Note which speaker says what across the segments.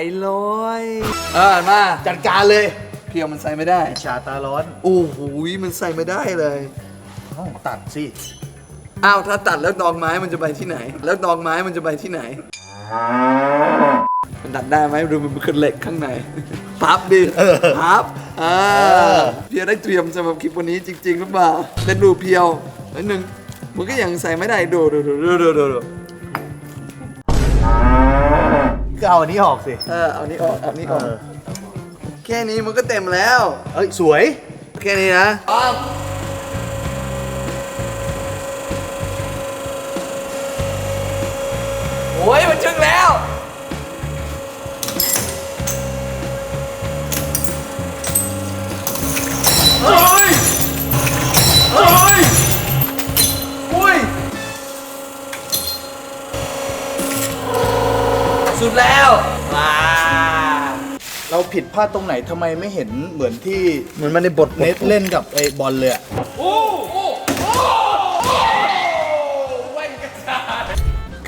Speaker 1: อะไร
Speaker 2: จ่ายลอยเออมา
Speaker 1: จัดการเลย
Speaker 2: เพียวมันใส่ไม่ได้
Speaker 1: ชาตาร้อน
Speaker 2: โอ้โหมันใส่ไม่ได้เลย
Speaker 1: เอ้าตัดสิ
Speaker 2: อ้าวถ้าตัดแล้วดอกไม้มันจะไปที่ไหน แล้วดอกไม้มันจะไปที่ไหนมันดัดได้ไหมดูมันคือเหล็กข้างในพับดิพับอ่าเพียวได้เตรียมสำหรับคลิปวันนี้จริงๆหรือเปล่าเล่นดูเพียวนิดนึงมันก็ยังใส่ไม่ได้ดูดูดูดูดูดู
Speaker 1: ก็เอาอันนี้ออกสิ
Speaker 2: เออเอานี้ออกเอานี้ออก
Speaker 1: เออ
Speaker 2: แค่นี้มันก็เต็มแล้ว
Speaker 1: เอ้ยสวย
Speaker 2: แค่นี้นะอ้อมโอ้ยมันชึงแล้ว สุดแล้วว้า
Speaker 1: เราผิดพลาดตรงไหนทำไมไม่เห็นเหมือนที่
Speaker 2: เหมือนมันในบท
Speaker 1: เน็ตเล่นกับไอ้บอลเลยอะ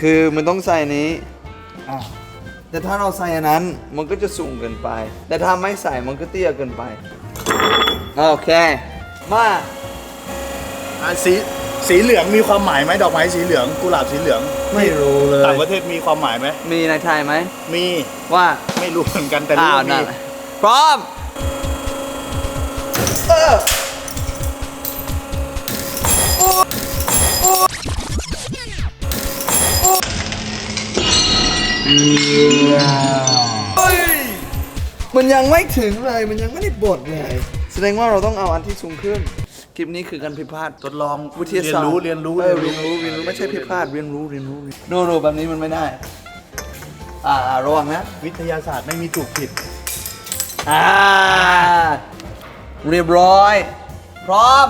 Speaker 2: คือมันต้องใส่นี้
Speaker 1: อะ
Speaker 2: แต่ถ้าเราใส่อันนั้น มันก็จะสูงเกินไป แต่ถ้าไม่ใส่มันก็เตี้ยเกินไปโอเค มา
Speaker 1: อะสีสีเหลืองมีความหมายไหมดอกไม้สีเหลืองกุหลาบสีเหลือง
Speaker 2: ไม่รู้เลย
Speaker 1: ต่างประเทศมีความหมายไหม
Speaker 2: มีในไทยไหม
Speaker 1: มี
Speaker 2: ว่า
Speaker 1: ไม่รู้เหมือนกันแต่รู้
Speaker 2: อ้าว
Speaker 1: ว่ามี
Speaker 2: นั่นแหละพร้อมเออเฮ้ยมันยังไม่ถึงเลย มันยังไม่ได้บดเลย แสดงว่าเราต้องเอาอันที่สูงขึ้น คลิปนี้คือการผิดพลาด
Speaker 1: ทดลอง
Speaker 2: วิทยาศาสตร์
Speaker 1: เรียนรู้เรียนรู้
Speaker 2: เออเรียนรู้เรียนรู้ไม่ใช่ผิดพลาดเรียนรู้เรียนรู้โนโนแบบนี้มันไม่ได้ อ่าอ่าระวังนะ
Speaker 1: วิทยาศาสตร์ไม่มีถูกผิด
Speaker 2: อ่า เรียบร้อย พร้อม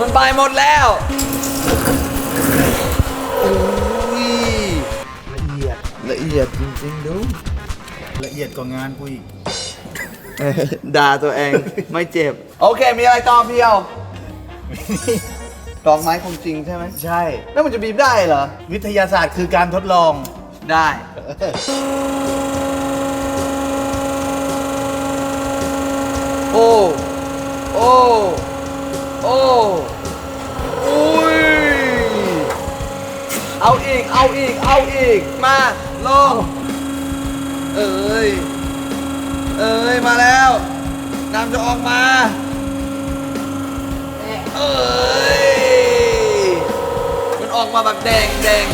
Speaker 2: มันไปหมดแล้ว ย
Speaker 1: ด
Speaker 2: จริงๆดู
Speaker 1: ละเอียดกว่างานกูอีก
Speaker 2: ด่าตัวเองไม่เจ็บ โอเค มีอะไรต่อเพียวดอกไม้ของจริงใช่ไหม
Speaker 1: ใช่
Speaker 2: แล้วมันจะบีบได้เหรอ
Speaker 1: วิทยาศาสตร์คือการทดลอง
Speaker 2: ได้ โอ้ โอ้ โอ้ อุ้ย เอาอีก เอาอีก เอาอีก มา ลง เอ้ย เอ้ย มาแล้วน้ำจะออกมา เอ้ย มันออกมาแบบแดงแดง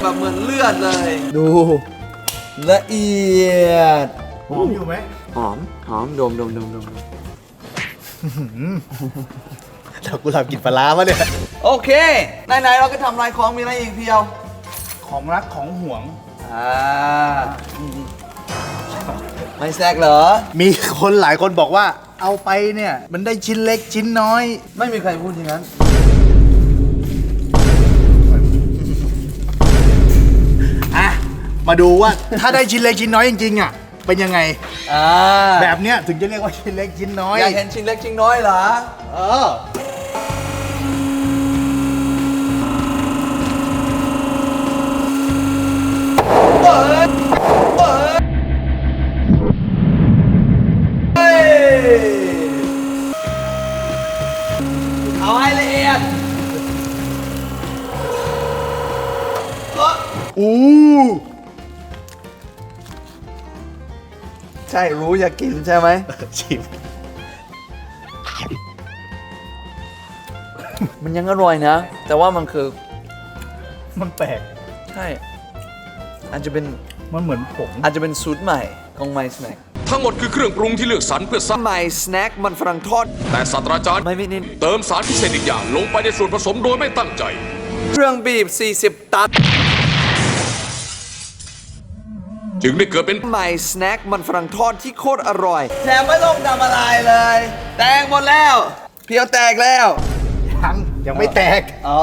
Speaker 2: แบบเหมือนเลือดเลย ดู ละเอียด
Speaker 1: หอมอยู่ไหม
Speaker 2: หอม หอม ดมดมดมดม
Speaker 1: ดอกกุหลาบกลินปลาร้าวะเนี่ย
Speaker 2: โอเค ไหนๆเราก็ทำลายของมีอะไรอีกเพียว
Speaker 1: ของรักของห่วง
Speaker 2: อ่าไม่แซกเหรอ
Speaker 1: มีคนหลายคนบอกว่า เอาไปเนี่ย มันได้ชิ้นเล็กชิ้นน้อย
Speaker 2: ไม่มีใครพูดอย่างนั้น
Speaker 1: อะ มาดูว่า ถ้าได้ชิ้นเล็กชิ้นน้อยจริงๆอะ เป็นยังไง
Speaker 2: อ่า
Speaker 1: แบบเนี้ยถึงจะเรียกว่าชิ้นเล็กชิ้นน้อย
Speaker 2: อยากเห็นชิ้นเล็กชิ้นน้อยเหรอ
Speaker 1: เออ
Speaker 2: เปิดเปิดเฮ้ยเอาให้ละเอียดเอ้อ
Speaker 1: อู้
Speaker 2: ใช่รู้อยากกินใช่ไหม
Speaker 1: ชิม
Speaker 2: มันยังอร่อยนะ แต่ว่ามันคือ
Speaker 1: มันแปลก
Speaker 2: ใช่ อาจจะเป็น
Speaker 1: มันเหมือนผง
Speaker 2: อาจจะเป็นสูตรใหม่ของ My Snack
Speaker 3: ทั้งหมดคือเครื่องปรุงที่เลือกสรรเพื่อสร้าง
Speaker 2: My Snack มันฝรั่งทอด
Speaker 3: แต่ศาสตราจารย์
Speaker 2: ไม่ไม่เน้น
Speaker 3: เติมสารพิเศษอีกอย่างลงไปในส่วนผสมโดยไม่ตั้งใจ
Speaker 2: เครื่องบีบ 40 ตัน
Speaker 3: จึงได้เกิดเป็น
Speaker 2: My Snack มันฝรั่งทอดที่โคตรอร่อย แถมไม่ต้องทำอะไรเลย แตกหมดแล้ว เพียวแตกแล้ว
Speaker 1: ยังยังไม่แตก
Speaker 2: อ๋อ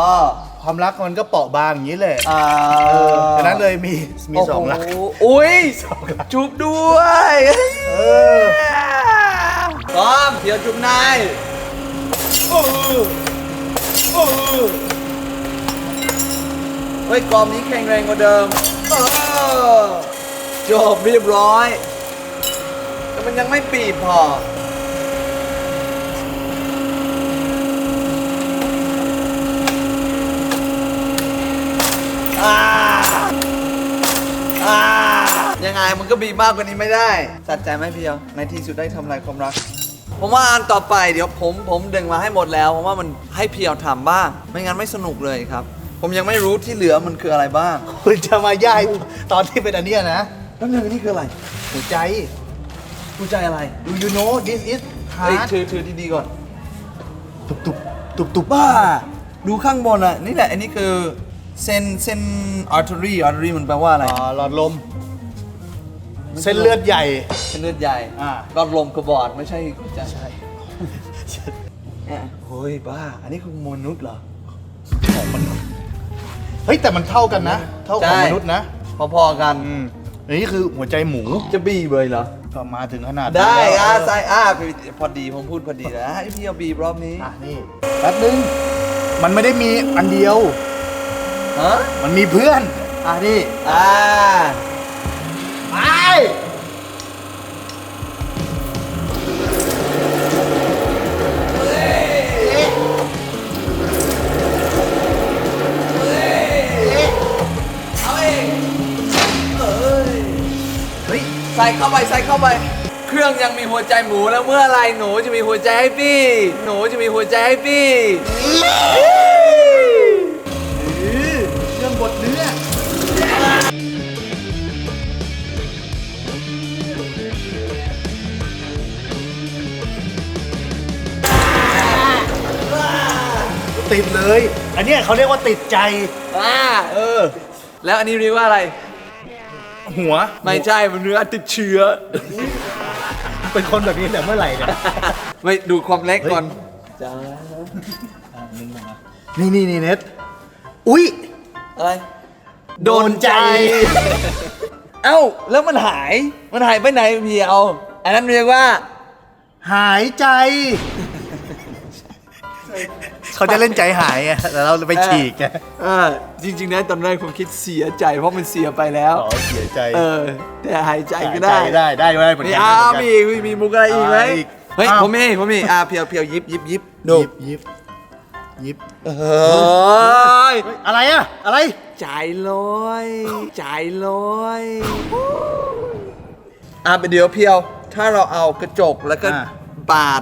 Speaker 1: ความรักมันก็เปราะบางอย่างนี้แหละ
Speaker 2: อ่า
Speaker 1: เออฉะนั้นเลยมีมีสองรัก
Speaker 2: โโหอุ้ยจุบด้วย
Speaker 1: เออ
Speaker 2: พร้อมเพียวจุบนายโอ้โหเฮ้ยกรอบนี้แข็งแรงกว่าเดิมเออจบเรียบร้อย แต่มันยังไม่ปีบพออ่ ยังไงมันก็บีบมากกว่านี้ไม่ได้สัดใจไหมเพียวในที่สุดได้ทำลายความรัก ผมว่าอันต่อไปเดี๋ยวผมผมดึงมาให้หมดแล้วผมว่ามันให้เพียวทำบ้าง ไม่งั้นไม่สนุกเลยครับ ผมยังไม่รู้ที่เหลือมันคืออะไรบ้าง
Speaker 1: คุณจะมาย่ายตอนที่เป็นอันเนี้ยนะ
Speaker 2: แล้วหนึ่งนี่คืออะไร
Speaker 1: หัวใจ
Speaker 2: กูใจอะไร
Speaker 1: Do you know this is
Speaker 2: เฮ้ย
Speaker 1: hard
Speaker 2: ถือถือดีๆก่อน
Speaker 1: ตุบตุบตุบตุบ
Speaker 2: บ้า ดูข้างบนอะ นี่แหละ อันนี้คือเส้นเส้น artery artery มันแปลว่าอะไร
Speaker 1: อ่าหลอดลม เส้นเลือดใหญ่
Speaker 2: เส้นเลือดใหญ่
Speaker 1: อ่า
Speaker 2: รอดลมกระบอดไม่ใช่หัวใจใช่เฮ้ยบ้า อันนี้คือมนุษย์เหรอ
Speaker 1: ของมนุษย์เฮ้ยแต่มันเท่ากันนะ เท่าของ
Speaker 2: ใช่
Speaker 1: มนุษย์นะ
Speaker 2: พอๆกัน
Speaker 1: อืมอันนี้คือหัวใจหมู
Speaker 2: จะบีบเลยเหรอ
Speaker 1: ก็มาถึงขนาดนี้
Speaker 2: ได้
Speaker 1: แล้ว
Speaker 2: อะ
Speaker 1: เออ
Speaker 2: ใส่อะพอดีผมพูดพอดีแล้วให้พี่เอาบีบรอบนี้
Speaker 1: อะนี่แป๊บนึงมันไม่ได้มีอันเดียว
Speaker 2: ฮะ
Speaker 1: มันมีเพื่อน อะนี่
Speaker 2: อ่า ใส่เข้าไปใส่เข้าไป เครื่องยังมีหัวใจหมูแล้วเมื่อไรหนูจะมีหัวใจให้พี่ หนูจะมีหัวใจให้พี่
Speaker 1: ติดเลย อันเนี้ยเขาเรียกว่าติดใจ
Speaker 2: อ่าเออ แล้วอันนี้เรียกว่าอะไร
Speaker 1: หัว
Speaker 2: ไม่ใช่มันเนื้อติดเชื้อ
Speaker 1: เป็นคนแบบนี้แต่เมื่อไหร่เนี่ย
Speaker 2: ไม่ดูความเล็กก่อน
Speaker 1: นี่นี่นี่เน็ตอุ๊ย
Speaker 2: อะไร
Speaker 1: โดนใจ
Speaker 2: เอ้า แล้วมันหาย มันหายไปไหนเพียว อันนั้นเรียกว่า
Speaker 1: หายใจ เขาจะเล่นใจหายไงแต่เราไปฉีกไง
Speaker 2: เออจริงๆนะตอนแรกผมคิดเสียใจ เพราะมันเสียไปแล้ว
Speaker 1: อ๋อเสียใจ
Speaker 2: เออ แต่หายใจก็
Speaker 1: ได้
Speaker 2: ได้
Speaker 1: ได้ได้ได้เหมือน
Speaker 2: มี
Speaker 1: กัน
Speaker 2: อ้าว
Speaker 1: เหมือน
Speaker 2: มี
Speaker 1: กัน
Speaker 2: อีกมีมุกอะไรอีกไหม
Speaker 1: อ่าอีก
Speaker 2: เฮ้ย
Speaker 1: อ้าว
Speaker 2: ผมมีผมมีอ่าเพียวเพียวยิบยิบยิบดู
Speaker 1: ยิบยิบยิบ
Speaker 2: เฮ้ย
Speaker 1: เฮ้ยอะไรอะอะไร
Speaker 2: ใจลอยใจลอยอะเดี๋ยวเพียว ถ้าเราเอากระจกแล้วก็
Speaker 1: อ่า
Speaker 2: ปาด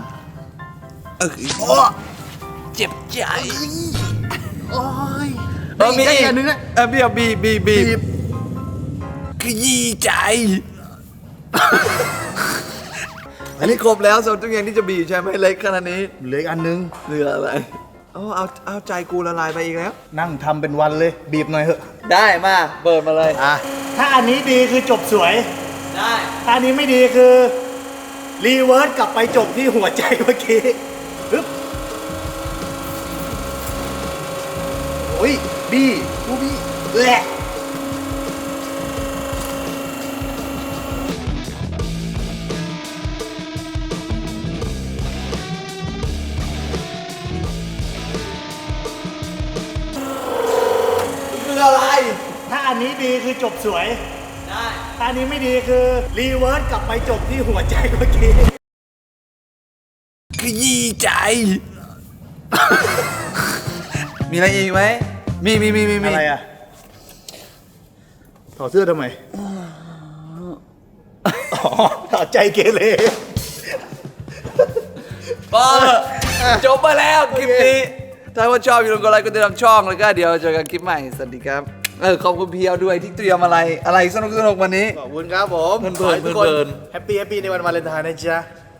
Speaker 2: เออโอ้ เจ็บใจ
Speaker 1: โอ้ย
Speaker 2: เออมี
Speaker 1: ได้
Speaker 2: อีก
Speaker 1: อันนึงนะ
Speaker 2: เออเพียวบีบบีบบี
Speaker 1: บี
Speaker 2: บบขยี้ใจ อันนี้ครบแล้วสำหรับทุกอย่างที่จะบีบใช่ไหมเล็กขนาดนี้
Speaker 1: เหลืออีกอันนึง
Speaker 2: เหลืออะไรอ๋อเอาเอาใจกูละลายไปอีกแล้ว
Speaker 1: นั่งทำเป็นวันเลย บีบหน่อยเถอะ
Speaker 2: ได้มาเปิดมาเลย
Speaker 1: อะถ้าอันนี้ดีคือจบสวย
Speaker 2: ได้
Speaker 1: ถ้าอันนี้ไม่ดีคือ รีเวิร์สกลับไปจบที่หัวใจเมื่อกี้ฮึบโอ้ยบี้กูบี้แหละ
Speaker 2: คืออะไร
Speaker 1: ถ้าอันนี้ดีคือจบสวย
Speaker 2: ได้
Speaker 1: ถ้าอันนี้ไม่ดีคือ รีเวิร์สกลับไปจบที่หัวใจเมื่อกี้
Speaker 2: ขยี้ใจ มีอะไรอีกไหม มีมีมีมีมี
Speaker 1: อะไรอะถอดเสื้อทำไมอ๋อถอดใจเกเร
Speaker 2: พอจบไปแล้วคลิปนี้ ถ้าว่าชอบอย่าลืมกดไลค์กดติดตามช่องแล้วก็เดี๋ยวเจอกันคลิปใหม่ สวัสดีครับ เออขอบคุณเพียวด้วยที่เตรียมอะไรอะไรสนุกสนุกๆวันนี้
Speaker 1: ขอบคุณครับผม
Speaker 2: เพลินๆ
Speaker 1: ขอให้ทุกคน
Speaker 2: เพลิน
Speaker 1: แฮปปี้แฮปปี้ในวันวาเลนไทน์นะจ๊ะ